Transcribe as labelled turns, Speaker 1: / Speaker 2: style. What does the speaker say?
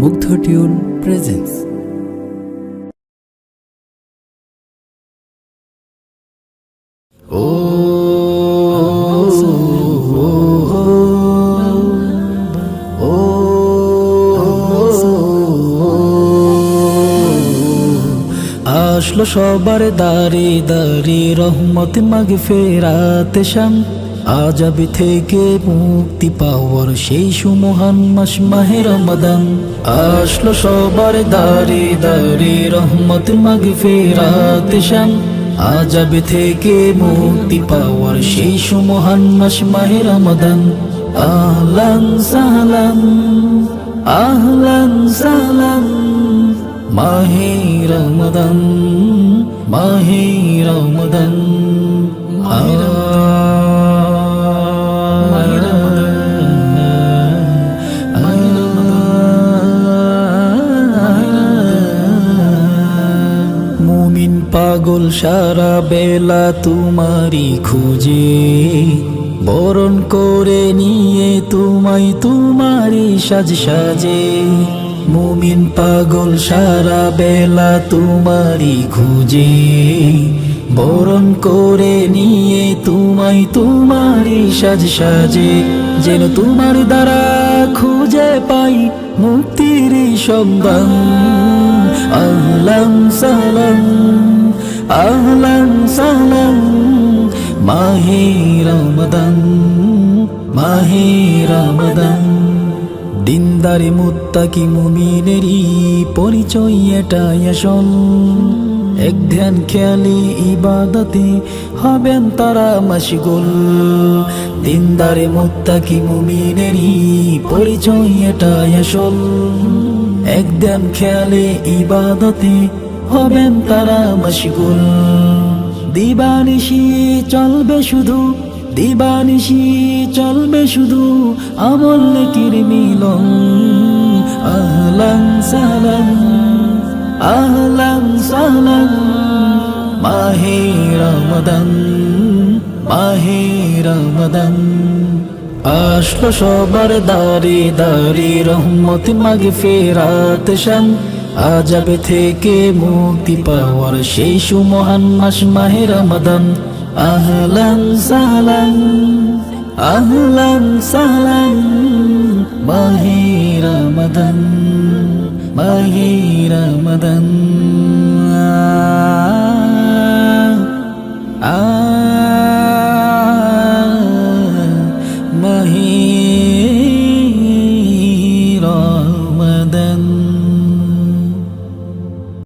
Speaker 1: মুগ্ধ tune presence
Speaker 2: আসলো সবার দারি দারি রহমত মাগে ফেরাতে শাম। আজাবি থেকে মুক্তি পাওয়ার সেই সুমহান মাস, মাহে রমাদান। আসলো সবার দারি দারি রহমত মাগে ফেরাতে শাম আজাবি থেকে মুক্তি পাওয়ার সেই সুমহান মাস, মাহে রমাদান। আহলান সাহলান আহলান সাহলান, মাহে রমদন মাহে রমদন। পাগল সারা বেলা তোমারি খুঁজে। বরণ করে নিয়ে তোমায় তোমারি সাজ সাজে। মুমিন পাগল সারা বেলা তোমারি খুঁজে। বরণ করে নিয়ে তোমায় তোমারি সাজ সাজে। যেন তোমার দ্বারা খুঁজে পাই মুক্তির সন্ধান আহলান সালাম। আহলান সালাম, মাহে রমদান মাহে রমদান। দিনদারে মুত্তাকি মুমিনেরই পরিচয় এটাই আসল। এক ধ্যান খেয়ালি ইবাদতে হবেন তারা মাসিগুল দিনদারে মুত্তাকি মুমিনেরই পরিচয় এটাই আসল। এক ধ্যান খেয়ালে ইবাদতে হবেন তারা মাসিগুল দিবানিশি চলবে শুধু, দিবানিশি চলবে শুধু, আমল নেকির মিলন। আহলান সালাম আহলান সালাম মাহে রমদান মাহে রমদান। আসলো সবার দারি দারি রহমত মাগে ফেরাত শাম আজাবে থেকে মুক্তি পাওয়ার সেই সুমহান মাস মাহে রমাদান। আহলান সালাম আহলান সালাম, মাহে রমাদান মাহে রমাদান।